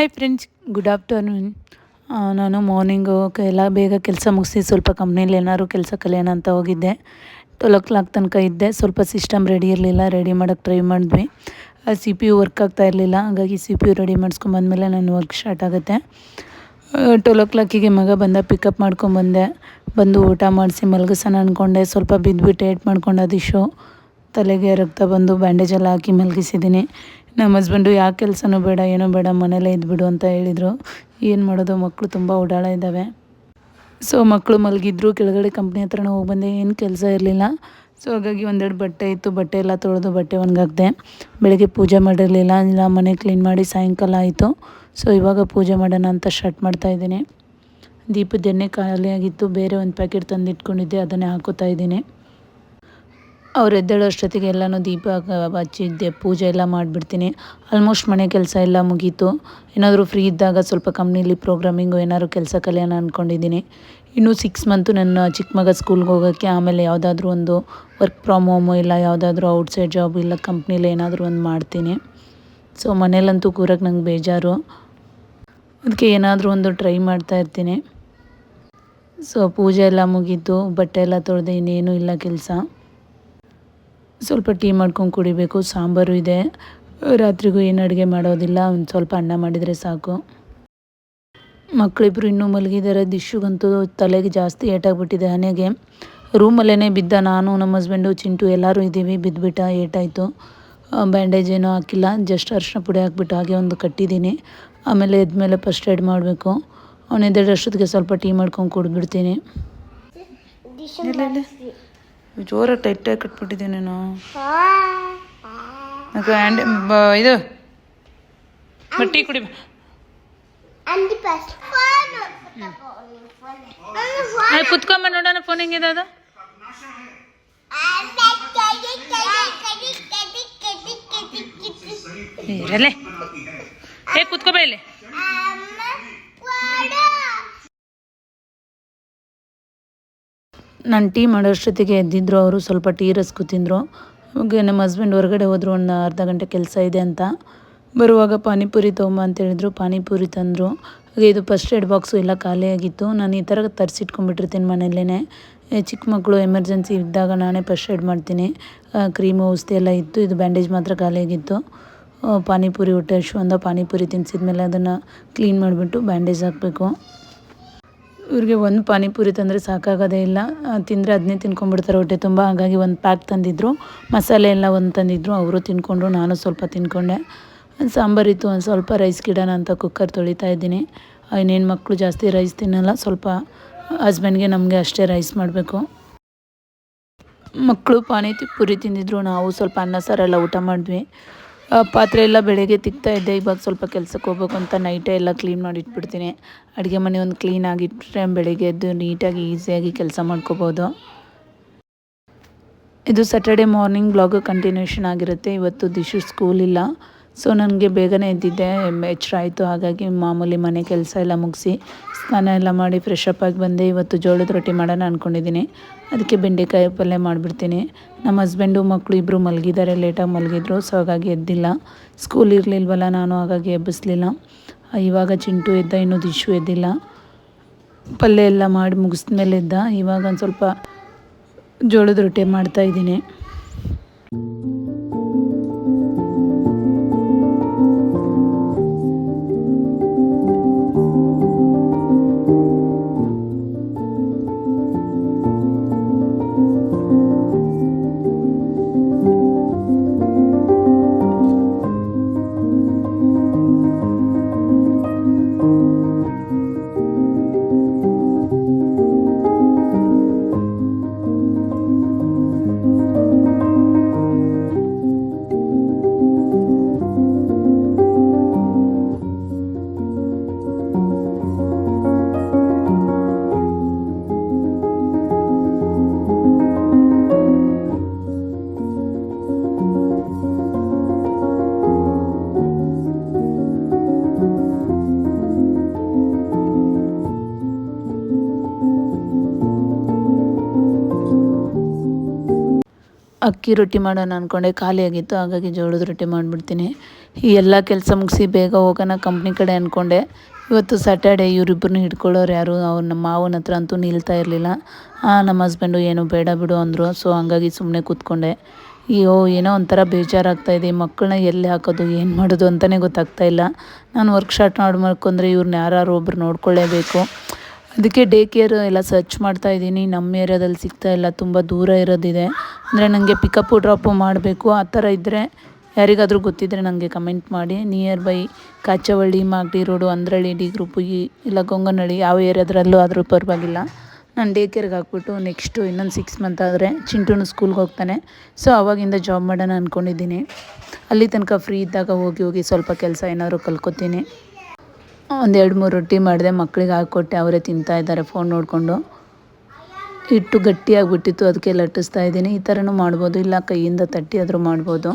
Hi friends good afternoon ನಾನು morning ಎಲ್ಲ ಬೇಗ ಕೆಲಸ ಮುಗಿಸಿ ಸ್ವಲ್ಪ ಕಂಪ್ನೀಲಿ ಏನಾದ್ರು ಕೆಲಸ ಕಲಿಯೋಣ ಅಂತ ಹೋಗಿದ್ದೆ. ಟ್ವೆಲ್ ಓ ಕ್ಲಾಕ್ ತನಕ ಇದ್ದೆ. ಸ್ವಲ್ಪ ಸಿಸ್ಟಮ್ ರೆಡಿ ಇರಲಿಲ್ಲ ರೆಡಿ ಮಾಡೋಕ್ಕೆ ಟ್ರೈ ಮಾಡಿದ್ವಿ. ಸಿ ಪಿ ಯು ವರ್ಕ್ ಆಗ್ತಾ ಇರಲಿಲ್ಲ. ಹಾಗಾಗಿ ಸಿ ಪಿ ಯು ರೆಡಿ ಮಾಡಿಸ್ಕೊಂಬಂದಮೇಲೆ ನನ್ನ ವರ್ಕ್ ಸ್ಟಾರ್ಟ್ ಆಗುತ್ತೆ. ಟ್ವೆಲ್ ಓ ಕ್ಲಾಕಿಗೆ ಮಗ ಬಂದ ಪಿಕಪ್ ಮಾಡ್ಕೊಂಬಂದೆ ಬಂದು. ಊಟ ಮಾಡಿಸಿ ಮಲಗಿಸೋಣ ಅಂದ್ಕೊಂಡೆ ಸ್ವಲ್ಪ ಬಿದ್ದುಬಿಟ್ಟು ಏಟ್ ಮಾಡ್ಕೊಂಡು ಅದಿಶು ತಲೆಗೆ ರಕ್ತ ಬಂದು ಬ್ಯಾಂಡೇಜ್ ಎಲ್ಲ ಹಾಕಿ ಮಲಗಿಸಿದ್ದೀನಿ. ನಮ್ಮ ಹಸ್ಬೆಂಡು ಯಾವ ಕೆಲಸನೂ ಬೇಡ, ಏನೂ ಬೇಡ, ಮನೇಲೇ ಇದ್ಬಿಡು ಅಂತ ಹೇಳಿದರು. ಏನು ಮಾಡೋದು ಮಕ್ಕಳು ತುಂಬ ಓಡಾಡ ಇದ್ದಾವೆ. ಸೊ ಮಕ್ಕಳು ಮಲಗಿದ್ರು, ಕೆಳಗಡೆ ಕಂಪ್ನಿ ಹತ್ರನೇ ಹೋಗಿ ಬಂದೆ. ಏನು ಕೆಲಸ ಇರಲಿಲ್ಲ. ಸೊ ಹಾಗಾಗಿ ಒಂದೆರಡು ಬಟ್ಟೆ ಇತ್ತು. ಬಟ್ಟೆ ಎಲ್ಲ ತೊಳೆದು ಬಟ್ಟೆ ಒಣಗಾಕ್ದೆ ಬೆಳಗ್ಗೆ ಪೂಜೆ ಮಾಡಿರಲಿಲ್ಲ. ಇಲ್ಲ, ಮನೆ ಕ್ಲೀನ್ ಮಾಡಿ ಸಾಯಂಕಾಲ ಆಯಿತು. ಸೊ ಇವಾಗ ಪೂಜೆ ಮಾಡೋಣ ಅಂತ ಸ್ಟಾರ್ಟ್ ಮಾಡ್ತಾಯಿದ್ದೀನಿ ದೀಪದ ಎಣ್ಣೆ ಖಾಲಿಯಾಗಿತ್ತು. ಬೇರೆ ಒಂದು ಪ್ಯಾಕೆಟ್ ತಂದು ಇಟ್ಕೊಂಡಿದ್ದೆ ಅದನ್ನೇ ಹಾಕೋತಾ ಇದ್ದೀನಿ. ಅವ್ರು ಎದ್ದೇಳೋ ಅಷ್ಟೊತ್ತಿಗೆ ಎಲ್ಲನೂ ದೀಪ ಹಚ್ಚಿದ್ದೆ ಪೂಜೆ ಎಲ್ಲ ಮಾಡಿಬಿಡ್ತೀನಿ. ಆಲ್ಮೋಸ್ಟ್ ಮನೆ ಕೆಲಸ ಎಲ್ಲ ಮುಗೀತು. ಏನಾದರೂ ಫ್ರೀ ಇದ್ದಾಗ ಸ್ವಲ್ಪ ಕಂಪ್ನಿಲಿ ಪ್ರೋಗ್ರಾಮಿಂಗು ಏನಾದ್ರು ಕೆಲಸ ಕಲಿಯೋಣ ಅಂದ್ಕೊಂಡಿದ್ದೀನಿ ಇನ್ನೂ ಸಿಕ್ಸ್ ಮಂತು ನನ್ನ ಚಿಕ್ಕ ಮಗ ಸ್ಕೂಲ್ಗೆ ಹೋಗೋಕ್ಕೆ ಆಮೇಲೆ ಯಾವುದಾದ್ರೂ ಒಂದು ವರ್ಕ್ ಫ್ರಮ್ ಹೋಮು ಇಲ್ಲ ಯಾವುದಾದ್ರೂ ಔಟ್ಸೈಡ್ ಜಾಬ್ ಇಲ್ಲ ಕಂಪ್ನೀಲಿ ಏನಾದರೂ ಒಂದು ಮಾಡ್ತೀನಿ. ಸೊ ಮನೇಲಂತೂ ಕೂರಕ್ಕೆ ನಂಗೆ ಬೇಜಾರು. ಅದಕ್ಕೆ ಏನಾದರೂ ಒಂದು ಟ್ರೈ ಮಾಡ್ತಾ ಇರ್ತೀನಿ. ಸೊ ಪೂಜೆ ಎಲ್ಲ ಮುಗೀತು. ಬಟ್ಟೆ ಎಲ್ಲ ತೊಳೆದು ಇನ್ನೇನು ಇಲ್ಲ ಕೆಲಸ. ಸ್ವಲ್ಪ ಟೀ ಮಾಡ್ಕೊಂಡು ಕುಡಿಬೇಕು, ಸಾಂಬಾರು ಇದೆ. ರಾತ್ರಿಗೂ ಏನು ಅಡುಗೆ ಮಾಡೋದಿಲ್ಲ, ಒಂದು ಸ್ವಲ್ಪ ಅನ್ನ ಮಾಡಿದರೆ ಸಾಕು. ಮಕ್ಕಳಿಬ್ರು ಇನ್ನೂ ಮಲಗಿದ್ದಾರೆ ದಿಶುಗಂತೂ ತಲೆಗೆ ಜಾಸ್ತಿ ಏಟಾಗ್ಬಿಟ್ಟಿದೆ ಹನೆಗೆ ರೂಮಲ್ಲೇ ಬಿದ್ದ ನಾನು, ನಮ್ಮ ಹಸ್ಬೆಂಡು, ಚಿಂಟು ಎಲ್ಲರೂ ಇದ್ದೀವಿ ಬಿದ್ದುಬಿಟ್ಟ ಏಟಾಯಿತು. ಬ್ಯಾಂಡೇಜ್ ಏನೂ ಹಾಕಿಲ್ಲ, ಜಸ್ಟ್ ಅರ್ಶಿನ ಪುಡಿ ಹಾಕ್ಬಿಟ್ಟು ಹಾಗೆ ಒಂದು ಕಟ್ಟಿದ್ದೀನಿ. ಆಮೇಲೆ ಎದ್ಮೇಲೆ ಫಸ್ಟ್ ಏಡ್ ಮಾಡಬೇಕು. ಅವನು ಅಷ್ಟೊತ್ತಿಗೆ ಸ್ವಲ್ಪ ಟೀ ಮಾಡ್ಕೊಂಡು ಕುಡಿದ್ಬಿಡ್ತೀನಿ. ಜೋರಾಗಿ ಟೈಟಾಗಿ ಕಟ್ಬಿಟ್ಟಿದ್ದೀನಿ ನಾನು. ಇದು. ಬಟ್ಟಿ ಕುಡಿ. ಕುತ್ಕೊಂಬ ನೋಡೋಣ ಫೋನ್ ಹೆಂಗಿದೆ ಅದು? ಇರಲ್ಲೇ ಏ ಕುತ್ಕೋಬೇ ಇಲ್ಲಿ. ನಾನು ಟೀ ಮಾಡೋಷ್ಟೊತ್ತಿಗೆ ಎದ್ದಿದ್ರು ಅವರು, ಸ್ವಲ್ಪ ಟೀ ರಸ್ಕು ತಿಂದರು. ಹಾಗೆ ನಮ್ಮ ಹಸ್ಬೆಂಡ್ ಹೊರಗಡೆ ಹೋದರು, ಒಂದು ಅರ್ಧ ಗಂಟೆ ಕೆಲಸ ಇದೆ ಅಂತ. ಬರುವಾಗ ಪಾನಿಪುರಿ ತೊಗೊಂಬ ಅಂತ ಹೇಳಿದ್ರು, ಪಾನಿಪುರಿ ತಂದರು. ಹಾಗೆ ಇದು ಫಸ್ಟ್ ಏಡ್ ಬಾಕ್ಸು ಎಲ್ಲ ಖಾಲಿಯಾಗಿತ್ತು ನಾನು ಈ ಥರ ತರಿಸಿಟ್ಕೊಂಡ್ಬಿಟ್ಟಿರ್ತೀನಿ ಮನೆಯಲ್ಲೇ ಚಿಕ್ಕ ಮಕ್ಕಳು ಎಮರ್ಜೆನ್ಸಿ ಇದ್ದಾಗ ನಾನೇ ಫಸ್ಟ್ ಏಡ್ ಮಾಡ್ತೀನಿ. ಕ್ರೀಮು ಔಷಧಿ ಎಲ್ಲ ಇತ್ತು. ಇದು ಬ್ಯಾಂಡೇಜ್ ಮಾತ್ರ ಖಾಲಿಯಾಗಿತ್ತು ಪಾನಿಪುರಿ ಹೊಟ್ಟೆ ಹಶು ಅಂದ ಪಾನಿಪುರಿ ತಿನ್ಸಿದ್ಮೇಲೆ ಅದನ್ನು ಕ್ಲೀನ್ ಮಾಡಿಬಿಟ್ಟು ಬ್ಯಾಂಡೇಜ್ ಹಾಕಬೇಕು. ಇವ್ರಿಗೆ ಒಂದು ಪಾನಿಪುರಿ ತಂದರೆ ಸಾಕಾಗೋದೇ ಇಲ್ಲ. ತಿಂದರೆ ಅದನ್ನೇ ತಿನ್ಕೊಂಡ್ಬಿಡ್ತಾರೆ ಹೊಟ್ಟೆ ತುಂಬ. ಹಾಗಾಗಿ ಒಂದು ಪ್ಯಾಕ್ ತಂದಿದ್ದರು ಮಸಾಲೆ ಎಲ್ಲ ಒಂದು ತಂದಿದ್ದರು ಅವರು ತಿನ್ಕೊಂಡ್ರು, ನಾನು ಸ್ವಲ್ಪ ತಿನ್ಕೊಂಡೆ. ಸಾಂಬಾರಿತ್ತು ಒಂದು ಸ್ವಲ್ಪ ರೈಸ್ ಗಿಡನ ಅಂತ ಕುಕ್ಕರ್ ತೊಳಿತಾ ಇದ್ದೀನಿ. ಇನ್ನೇನು ಮಕ್ಕಳು ಜಾಸ್ತಿ ರೈಸ್ ತಿನ್ನಲ್ಲ, ಸ್ವಲ್ಪ ಹಸ್ಬೆಂಡ್ಗೆ ನಮಗೆ ಅಷ್ಟೇ ರೈಸ್ ಮಾಡಬೇಕು. ಮಕ್ಕಳು ಪಾನಿ ಪುರಿ ತಿಂದಿದ್ರು, ನಾವು ಸ್ವಲ್ಪ ಅನ್ನ ಸಾರೆಲ್ಲ ಊಟ ಮಾಡಿದ್ವಿ. ಪಾತ್ರೆ ಎಲ್ಲ ಬೆಳಗ್ಗೆ ತಿಕ್ತಾ ಇದ್ದೆ. ಇವಾಗ ಸ್ವಲ್ಪ ಕೆಲಸಕ್ಕೆ ಹೋಗ್ಬೇಕು ಅಂತ ನೈಟೇ ಎಲ್ಲ ಕ್ಲೀನ್ ಮಾಡಿ ಇಟ್ಬಿಡ್ತೀನಿ. ಅಡುಗೆ ಮನೆ ಒಂದು ಕ್ಲೀನಾಗಿ ಇಟ್ಟರೆ ಬೆಳಗ್ಗೆ ಎದ್ದು ನೀಟಾಗಿ ಈಸಿಯಾಗಿ ಕೆಲಸ ಮಾಡ್ಕೋಬೋದು. ಇದು ಸ್ಯಾಟರ್ಡೆ ಮಾರ್ನಿಂಗ್ ಬ್ಲಾಗ್ ಕಂಟಿನ್ಯೂಷನ್ ಆಗಿರುತ್ತೆ. ಇವತ್ತು ದಿಶು ಸ್ಕೂಲ್ ಇಲ್ಲ. ಸೊ ನನಗೆ ಬೇಗನೆ ಎದ್ದಿದ್ದೆ ಎಚ್ಚರ ಆಯಿತು. ಹಾಗಾಗಿ ಮಾಮೂಲಿ ಮನೆ ಕೆಲಸ ಎಲ್ಲ ಮುಗಿಸಿ, ಸ್ನಾನ ಎಲ್ಲ ಮಾಡಿ ಫ್ರೆಶ್ ಅಪ್ ಆಗಿ ಬಂದೆ. ಇವತ್ತು ಜೋಳದ ರೊಟ್ಟಿ ಮಾಡೋಣ ಅಂದ್ಕೊಂಡಿದ್ದೀನಿ ಅದಕ್ಕೆ ಬೆಂಡೆಕಾಯಿ ಪಲ್ಯ ಮಾಡಿಬಿಡ್ತೀನಿ. ನಮ್ಮ ಹಸ್ಬೆಂಡು ಮಕ್ಕಳು ಇಬ್ಬರು ಮಲಗಿದ್ದಾರೆ. ಲೇಟಾಗಿ ಮಲಗಿದ್ರು. ಸೊ ಹಾಗಾಗಿ ಎದ್ದಿಲ್ಲ. ಸ್ಕೂಲ್ ಇರಲಿಲ್ವಲ್ಲ, ನಾನು ಹಾಗಾಗಿ ಎಬ್ಬಿಸ್ಲಿಲ್ಲ. ಇವಾಗ ಚಿಂಟು ಎದ್ದ, ಇನ್ನೊಂದು ಇಶ್ಯೂ ಎದ್ದಿಲ್ಲ. ಪಲ್ಯ ಎಲ್ಲ ಮಾಡಿ ಮುಗಿಸಿದ ಮೇಲೆ ಎದ್ದ. ಇವಾಗ ಒಂದು ಸ್ವಲ್ಪ ಜೋಳದ ರೊಟ್ಟಿ ಮಾಡ್ತಾಯಿದ್ದೀನಿ ಅಕ್ಕಿ ರೊಟ್ಟಿ ಮಾಡೋಣ ಅಂದ್ಕೊಂಡೆ ಖಾಲಿಯಾಗಿತ್ತು ಹಾಗಾಗಿ ಜೋಳದ ರೊಟ್ಟಿ ಮಾಡಿಬಿಡ್ತೀನಿ. ಈ ಎಲ್ಲ ಕೆಲಸ ಮುಗಿಸಿ ಬೇಗ ಹೋಗೋಣ ಕಂಪ್ನಿ ಕಡೆ ಅಂದ್ಕೊಂಡೆ ಇವತ್ತು ಸ್ಯಾಟರ್ಡೆ ಇವರಿಬ್ಬರನ್ನ ಹಿಡ್ಕೊಳ್ಳೋರು ಯಾರು, ಅವ್ರು ನಮ್ಮ ಮಾವನ ಹತ್ರ ಅಂತೂ ನಿಲ್ತಾ ಇರಲಿಲ್ಲ. ನಮ್ಮ ಹಸ್ಬೆಂಡು ಏನು ಬೇಡ ಬಿಡು ಅಂದರು. ಸೊ ಹಂಗಾಗಿ ಸುಮ್ಮನೆ ಕೂತ್ಕೊಂಡೆ. ಅಯ್ಯೋ, ಏನೋ ಒಂಥರ ಬೇಜಾರಾಗ್ತಾಯಿದೆ ಮಕ್ಕಳನ್ನ ಎಲ್ಲಿ ಹಾಕೋದು, ಏನು ಮಾಡೋದು ಅಂತಲೇ ಗೊತ್ತಾಗ್ತಾ ಇಲ್ಲ. ನಾನು ವರ್ಕ್ ಶಾರ್ಟ್ ಮಾಡಿ ಮಾಡ್ಕೊಂಡ್ರೆ ಇವ್ರನ್ನ ಯಾರು ಒಬ್ರು ನೋಡ್ಕೊಳ್ಳೇಬೇಕು. ಅದಕ್ಕೆ ಡೇ ಕೇರ್ ಎಲ್ಲ ಸರ್ಚ್ ಮಾಡ್ತಾ ಇದ್ದೀನಿ. ನಮ್ಮ ಏರಿಯಾದಲ್ಲಿ ಸಿಗ್ತಾ ಇಲ್ಲ. ತುಂಬ ದೂರ ಇರೋದಿದೆ. ಅಂದರೆ ನನಗೆ ಪಿಕಪ್ಪು ಡ್ರಾಪು ಮಾಡಬೇಕು. ಆ ಥರ ಇದ್ದರೆ ಯಾರಿಗಾದರೂ ಗೊತ್ತಿದ್ದರೆ ನನಗೆ ಕಮೆಂಟ್ ಮಾಡಿ. Nearby Kachavalli Magadi road Andrahalli D group ಇಲ್ಲ ಗೊಂಗನಹಳ್ಳಿ ಯಾವ ಏರಿಯಾದ್ರಲ್ಲೂ ಆದರೂ ಪರವಾಗಿಲ್ಲ. ನಾನು ಡೇ ಕೇರ್ಗೆ ಹಾಕ್ಬಿಟ್ಟು ನೆಕ್ಸ್ಟು ಇನ್ನೊಂದು ಸಿಕ್ಸ್ ಮಂತ್ ಆದರೆ ಚಿಂಟುನು ಸ್ಕೂಲ್ಗೆ ಹೋಗ್ತಾನೆ. ಸೊ ಆವಾಗಿಂದ ಜಾಬ್ ಮಾಡೋಣ ಅಂದ್ಕೊಂಡಿದ್ದೀನಿ ಅಲ್ಲಿ ತನಕ ಫ್ರೀ ಇದ್ದಾಗ ಹೋಗಿ ಹೋಗಿ ಸ್ವಲ್ಪ ಕೆಲಸ ಏನಾದರೂ ಕಲ್ಕೊತೀನಿ. ಒಂದು ಎರಡು ಮೂರು ರೊಟ್ಟಿ ಮಾಡಿದೆ ಮಕ್ಕಳಿಗೆ ಹಾಕ್ಕೊಟ್ಟೆ ಅವರೇ ತಿಂತಾ ಇದ್ದಾರೆ ಫೋನ್ ನೋಡಿಕೊಂಡು. ಹಿಟ್ಟು ಗಟ್ಟಿಯಾಗಿಬಿಟ್ಟಿತ್ತು ಅದಕ್ಕೆ ಲಟ್ಟಿಸ್ತಾ ಇದ್ದೀನಿ. ಈ ಥರನೂ ಮಾಡ್ಬೋದು, ಇಲ್ಲ ಕೈಯಿಂದ ತಟ್ಟಿ ಆದರೂ ಮಾಡ್ಬೋದು.